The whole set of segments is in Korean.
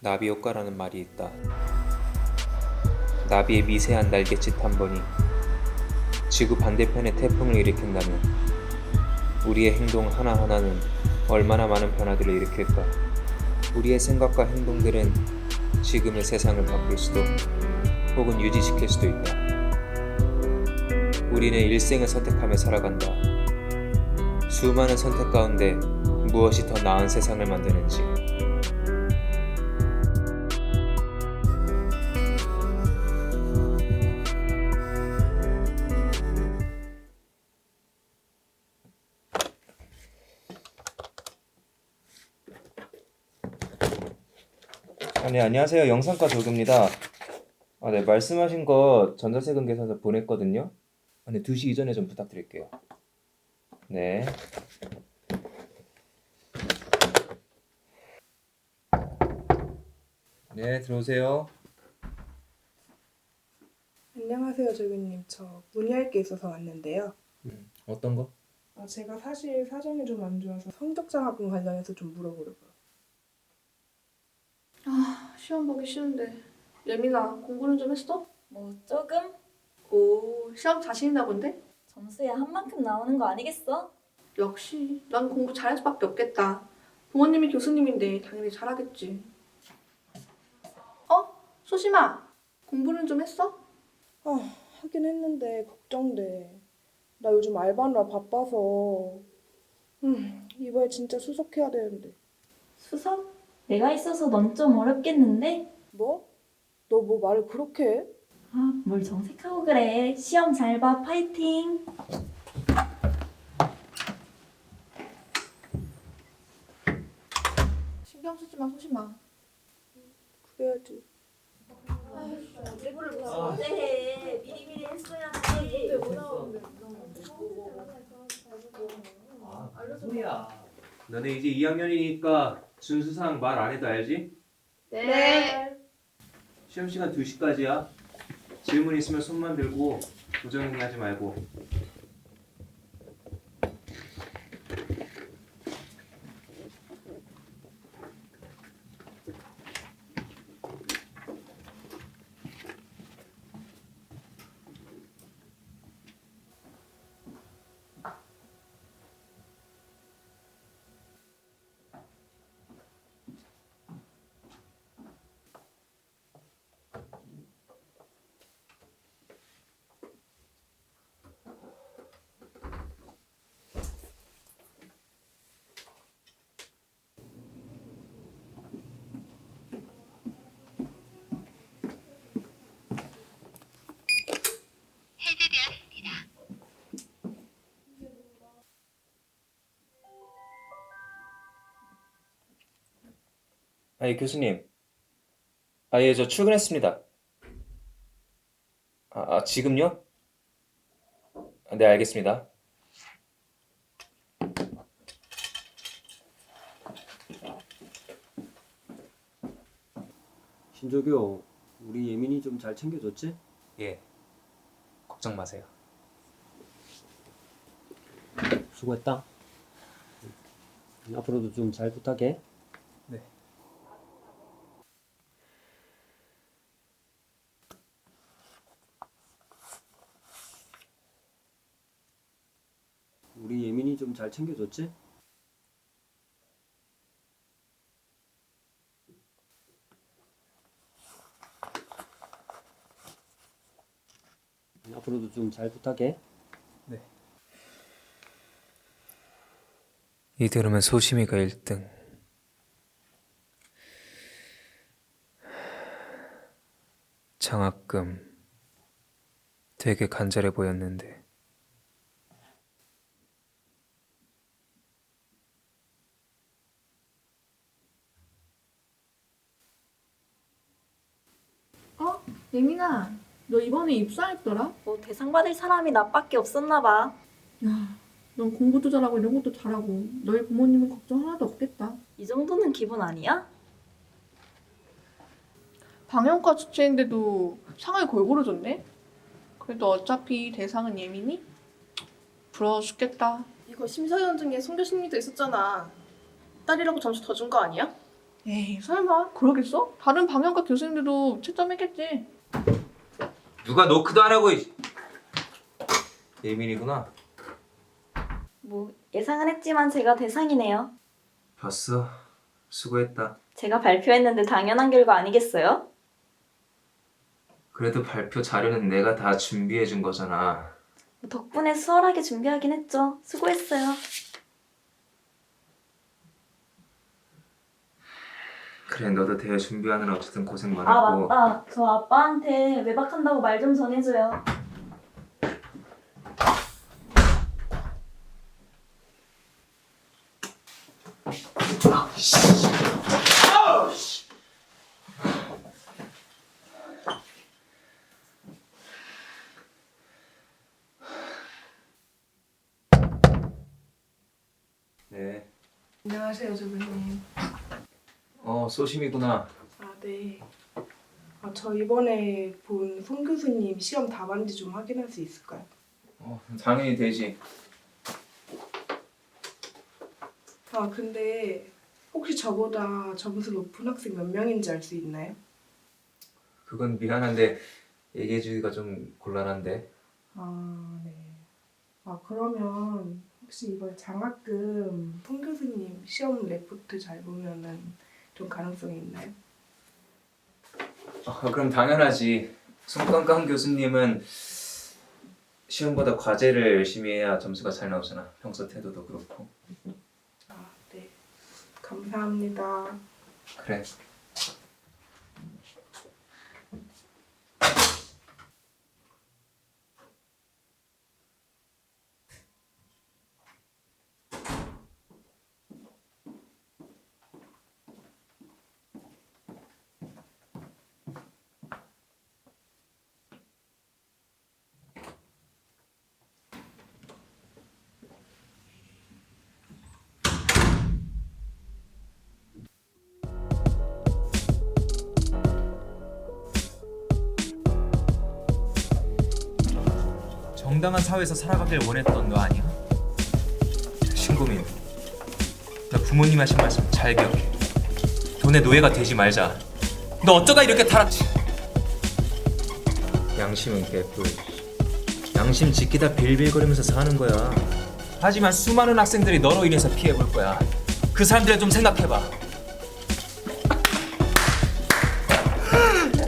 나비 효과라는 말이 있다. 나비의 미세한 날갯짓 한 번이 지구 반대편에 태풍을 일으킨다면 우리의 행동 하나하나는 얼마나 많은 변화들을 일으킬까? 우리의 생각과 행동들은 지금의 세상을 바꿀 수도 혹은 유지시킬 수도 있다. 우리는 일생을 선택하며 살아간다. 수많은 선택 가운데 무엇이 더 나은 세상을 만드는지 아, 네, 안녕하세요. 영상과 도구입니다. 아, 네, 말씀하신 거 전자세금 계산서 보냈거든요. 아, 네, 2시 이전에 좀 부탁드릴게요. 네. 네, 들어오세요. 안녕하세요, 조교님. 저 문의할 게 있어서 왔는데요. 음, 어떤 거? 아, 제가 사실 사정이 좀 안 좋아서 성적 장학금 관련해서 좀 물어보려고요. 아, 시험 보기 싫은데. 예민아, 공부는 좀 했어? 뭐 조금 오, 시험 자신 있나 본데? 점수야 한 만큼 나오는 거 아니겠어? 역시, 난 공부 잘할 수밖에 없겠다. 부모님이 교수님인데 당연히 잘하겠지. 어? 소심아, 공부는 좀 했어? 아, 하긴 했는데 걱정돼. 나 요즘 알바느라 바빠서. 음, 이번에 진짜 수석해야 되는데. 수석? 내가 있어서 넌 좀 어렵겠는데? 뭐? 너 뭐 말을 그렇게 해? 아, 뭘 정색하고 그래. 시험 잘 봐. 파이팅. 신경 쓰지 마. 그래야지. 언제 해. 미리미리 했어야지. 소리야. 너네 이제 2학년이니까 준수상 말 안 해도 알지? 네. 시험 시간 2시까지야. 질문 있으면 손만 들고 부정행위 하지 말고. 아예 교수님. 아 예 저 출근했습니다. 아, 아, 지금요? 아, 네 알겠습니다. 신조교, 우리 예민이 좀 잘 챙겨줬지? 예. 걱정 마세요. 수고했다. 앞으로도 좀 잘 부탁해. 네. 우리 예민이 좀 잘 챙겨줬지? 앞으로도 좀 잘 부탁해. 이대로면 소심이가 1등. 장학금 되게 간절해 보였는데 어? 예민아, 너 이번에 입사했더라? 뭐 대상 받을 사람이 나밖에 없었나 봐. 야, 넌 공부도 잘하고 이런 것도 잘하고 너희 부모님은 걱정 하나도 없겠다. 이 정도는 기본 아니야? 방영과 주최인데도 상을 골고루 줬네? 그래도 어차피 대상은 예민이? 부러워 죽겠다. 이거 심사위원 중에 송 교수님도 있었잖아. 딸이라고 점수 더 준 거 아니야? 에이 설마 그러겠어? 다른 방역과 교수님들도 채점했겠지. 누가 노크도 안 하고 이- 예민이구나. 뭐 예상은 했지만 제가 대상이네요. 봤어. 수고했다. 제가 발표했는데 당연한 결과 아니겠어요? 그래도 발표 자료는 내가 다 준비해 준 거잖아. 뭐 덕분에 수월하게 준비하긴 했죠. 수고했어요. 그래 너도 대회 준비하느라 어쨌든 고생 아 많았고. 맞다. 저 아빠한테 외박한다고 말 좀 전해줘요. 네. 안녕하세요, 선배님. 어 소심이구나. 아, 네. 아, 저 이번에 본송 교수님 시험 답안지 좀 확인할 수 있을까요? 어 당연히 되지. 아, 근데 혹시 저보다 점수 높은 학생 몇 명인지 알 수 있나요? 그건 미안한데 얘기해주기가 좀 곤란한데. 아, 네. 아, 그러면 혹시 이번 장학금 송 교수님 시험 레포트 잘 보면은 좀 가능성이 있나요? 어, 그럼 당연하지. 손깡깡 교수님은 시험보다 과제를 열심히 해야 점수가 잘 나오잖아. 평소 태도도 그렇고. 아, 네. 감사합니다. 그래. 정당한 사회에서 살아가길 원했던 너 아니야? 신고민, 나 부모님 하신 말씀 잘 기억해. 돈의 노예가 되지 말자. 너 어쩌다 이렇게 타락지? 양심은 개뿔. 양심 지키다 빌빌거리면서 사는 거야. 하지만 수많은 학생들이 너로 인해서 피해볼 거야. 그 사람들 좀 생각해봐.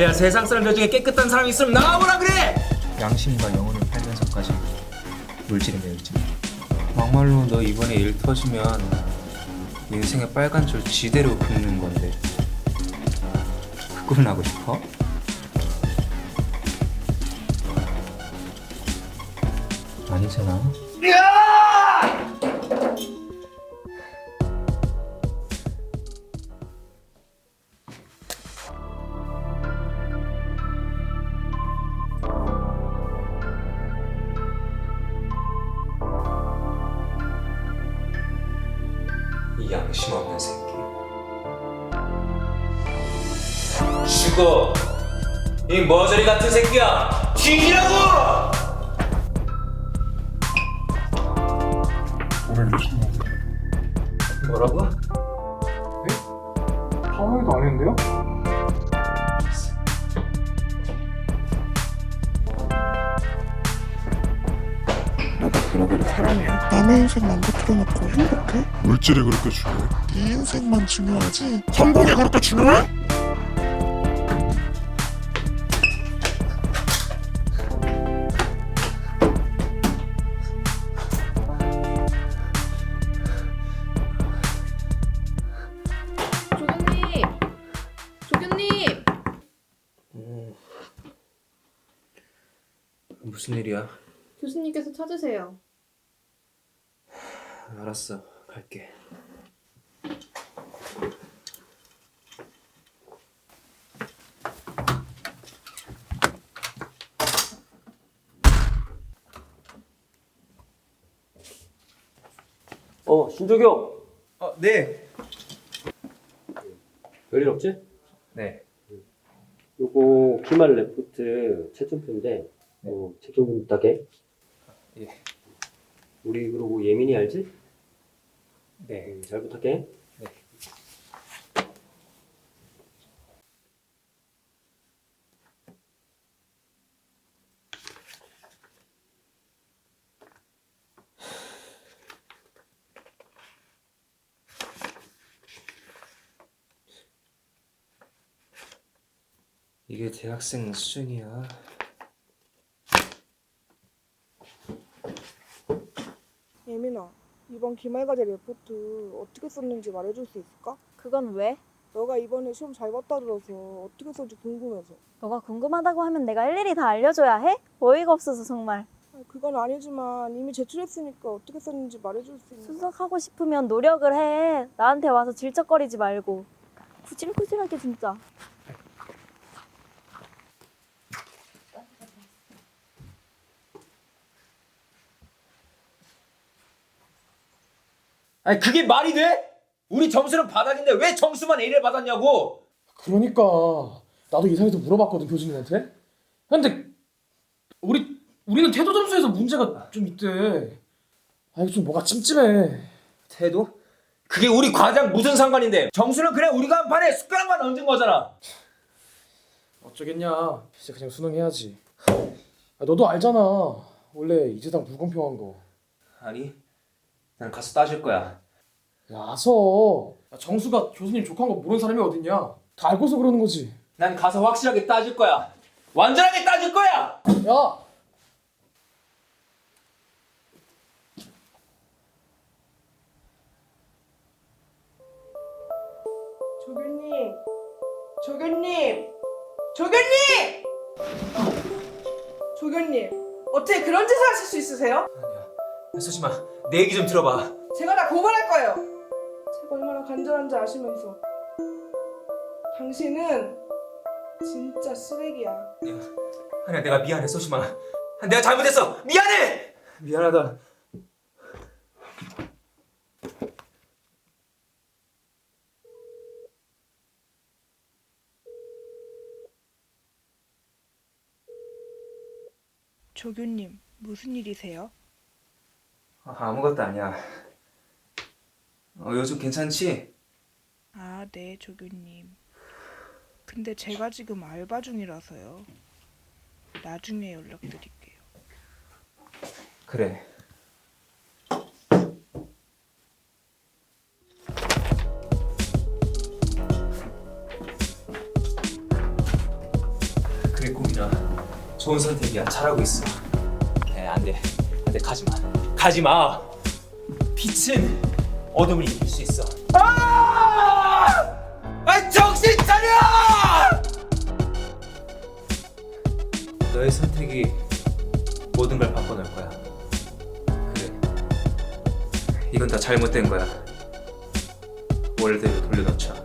야 세상 사람들 중에 깨끗한 사람이 있으면 나와보라 그래! 양심과 영혼을 물질이 매일지 막말로 너 이번에 일 터지면 인생의 빨간 줄 지대로 긋는 건데. 그꿈 나고 싶어? 아니잖아. 이 이 머저리 같은 새끼야! 죽이라고! 뭐라고? 아무 일도 아닌데요? 남의 인생 망가뜨려놓고 행복해? 물질이 그렇게 중요해? 네 인생만 중요하지? 성공이 그렇게 중요해? 무슨 일이야? 교수님께서 찾으세요. 알았어, 갈게. 어 신조교. 어, 네. 별일 없지? 네. 요거 기말 레포트 채점표인데 어, 책임금 따게. 예. 우리 그러고 예민이 알지? 네. 음, 잘 부탁해. 네. 이게 대학생 수준이야. 이번 기말과제 레포트 어떻게 썼는지 말해줄 수 있을까? 그건 왜? 너가 이번에 시험 잘 봤다 들어서 어떻게 썼지 궁금해서. 너가 궁금하다고 하면 내가 일일이 다 알려줘야 해? 어이가 없어서 정말. 그건 아니지만 이미 제출했으니까 어떻게 썼는지 말해줄 수 있는. 수석하고 싶으면 노력을 해. 나한테 와서 질척거리지 말고. 구질구질하게 진짜. 아니 그게 말이 돼? 우리 점수는 바닥인데 왜 점수만 A를 받았냐고 그러니까 나도 이상해서 물어봤거든 교수님한테. 근데 우리 우리는 태도 점수에서 문제가 좀 있대. 아 이거 좀 뭐가 찜찜해. 태도? 그게 우리 과장 무슨 상관인데 점수는 그냥 우리가 한 판에 숟가락만 얹은 거잖아 어쩌겠냐. 이제 그냥 수능해야지. 아, 너도 알잖아. 원래 이 세상 불공평한 거. 아니, 난 가서 따질 거야. 야, 아서. 야, 정수가 교수님 족한 거 모르는 사람이 어딨냐. 다 알고서 그러는 거지. 난 가서 확실하게 따질 거야 완전하게 따질 거야 야! 조교님, 조교님, 조교님! 조교님, 어떻게 그런 짓을 하실 수 있으세요? 서심아 내 얘기 좀 들어봐 제가 다 고발할 거예요. 제가 얼마나 간절한지 아시면서 당신은 진짜 쓰레기야. 아니야 내가 미안해 서심아 내가 잘못했어 미안해 미안하다 조교님, 무슨 일이세요? 아, 아무것도 아니야. 어, 요즘 괜찮지? 아, 네, 조교님. 근데 제가 지금 알바 중이라서요. 나중에 연락드릴게요. 그래. 그래 꿈이나 좋은 선택이야 잘하고 있어 에, 안돼 안 돼 가지 마 가지 마. 빛은 어둠을 이길 수 있어. 아! 아 정신 차려! 너의 선택이 모든 걸 바꿔놓을 거야. 그래. 이건 다 잘못된 거야. 원래대로 돌려놓자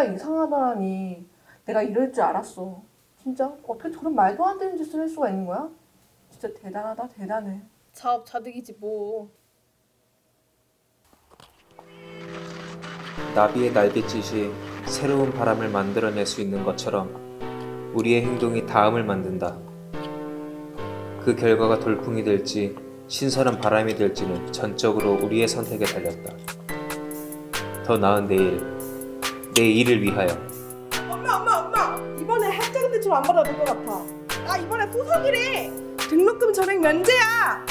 뭔가 이상하더라니. 내가 이럴 줄 알았어. 진짜 어떻게 저런 말도 안 되는 짓을 할 수가 있는 거야? 진짜 대단하다 대단해. 자업자득이지 뭐. 나비의 날갯짓이 새로운 바람을 만들어낼 수 있는 것처럼 우리의 행동이 다음을 만든다. 그 결과가 돌풍이 될지 신선한 바람이 될지는 전적으로 우리의 선택에 달렸다. 더 나은 내일, 내 일을 위하여 엄마, 엄마, 엄마! 이번에 학자금 대출 안 받아도 될것 같아. 나 이번에 소속이래! 등록금 전액 면제야!